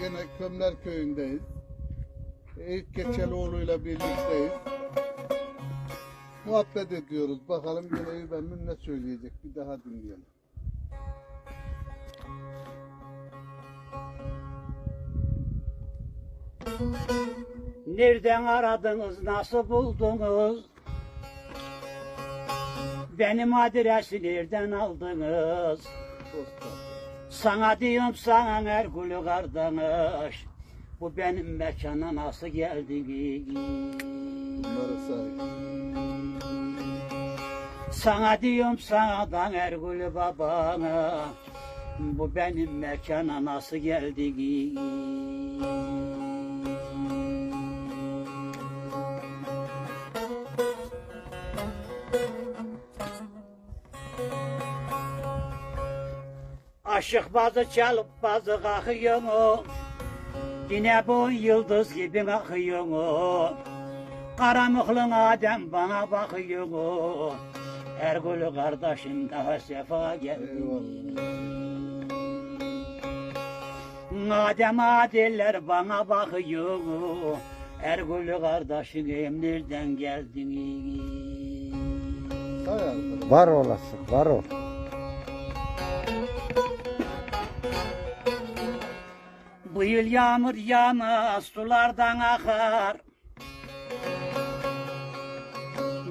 gene Kömler Köyü'ndeyiz. Eyüp Keçeloğlu'yla birlikteyiz. Muhabbet ediyoruz. Bakalım gene Emin ne söyleyecek. Bir daha dinleyelim. Nereden aradınız, nasıl buldunuz? Benim adresi nereden aldınız? Dostlar. Sana diyorum sana Ergül'ü kardeş. Bu benim mekana nasıl sahip. Sana diyorum sana da Ergül babana. Bu benim mekana nasıl geldiniz? Aşık bazı çalıp bazı kalkıyor mu? Yine bu yıldız gibi akıyor mu? Karamıklın Adem bana bakıyor mu? Ergül kardeşim daha sefa geldi. Adem adiller bana bakıyor mu? Ergül kardeşim nereden geldin? Var olasın, var ol. Bu yıl yağmur yağmaz, sulardan akar.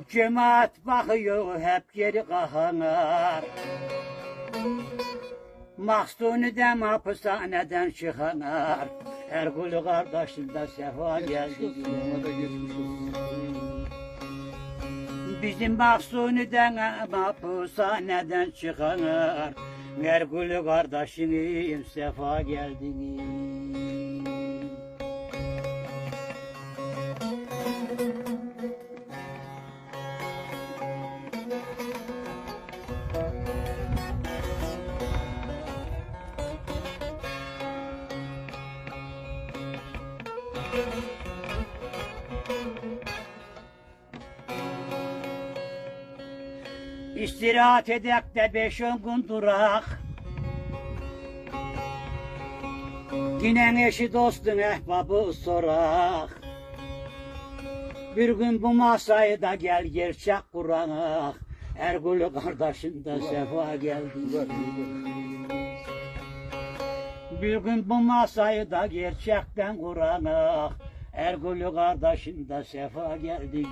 Cemaat bakıyor, hep geri kahanar. Mahsuni de hapishaneden çıkanar. Ergül kardeşim de sefa geldi. Bizim Mahsuni'den hapishaneden çıkanar. Ergül kardeşim sefa geldiniz. İstirahat edek de beş on gün durak. Yine eşi dostun ehbabı sorak. Bir gün bu masayı da gel gerçek kuranak. Ergül kardeşim de sefa geldi. Bir gün bu masayı da gerçekten kuranak. Ergül kardeşim de sefa geldi.